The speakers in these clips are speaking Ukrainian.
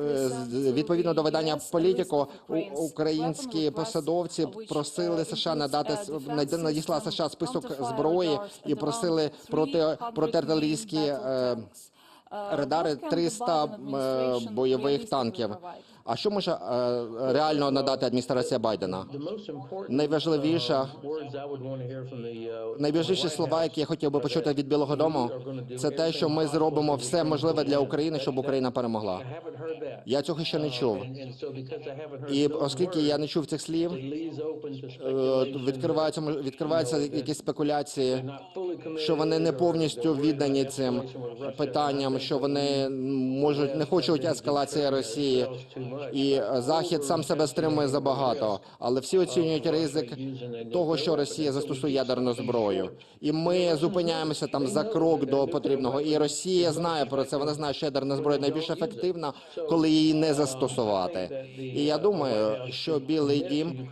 Е, Відповідно до видання політико, українські посадовці просили США надати с- над- США список зброї і просили проти протиартилерійські е, радари 300 е, бойових танків. А що може е, реально надати адміністрація Байдена? Найважливіша найважливіші слова, які я хотів би почути від Білого Дому, це те, що ми зробимо все можливе для України, щоб Україна перемогла. Я цього ще не чув. І оскільки я не чув цих слів, е, відкриваються відкриваються якісь спекуляції, що вони не повністю віддані цим питанням, що вони можуть не хочуть ескалації Росії, і е, Захід сам себе стримує забагато. Але всі оцінюють ризик того, що Росія застосує ядерну зброю, і ми зупиняємося там за крок до потрібного. І Росія знає про це. Вона знає, що ядерна зброя найбільш ефективна, коли її не застосувати. І я думаю, що Білий Дім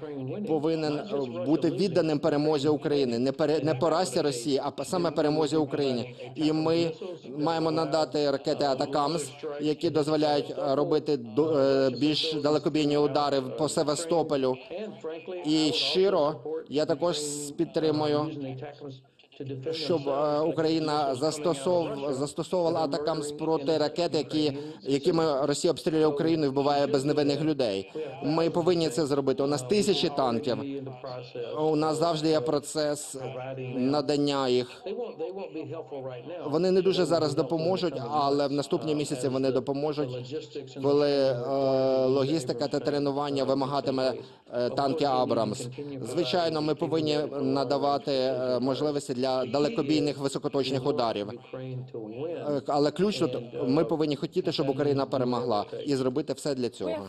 повинен е, бути відданим перемозі України, не пере не поразці Росії, а саме перемозі України. І ми маємо надати ракети Атакамс, які дозволяють робити до- е, більш далекобійні удари по Севастополю. І щиро я також підтримую, щоб е, Україна застосов застосовувала атакам проти ракет, які якими Росія обстрілює Україну і вбиває безневинних людей. Ми повинні це зробити. У нас тисячі танків. У нас завжди є процес надання їх. Вони не дуже зараз допоможуть, але в наступні місяці вони допоможуть, коли е, логістика та тренування вимагатиме е, танки Абрамс. Звичайно, ми повинні надавати е, можливості для далекобійних високоточних ударів. Е, Але ключ тут ми повинні хотіти, щоб Україна перемогла, і зробити все для цього.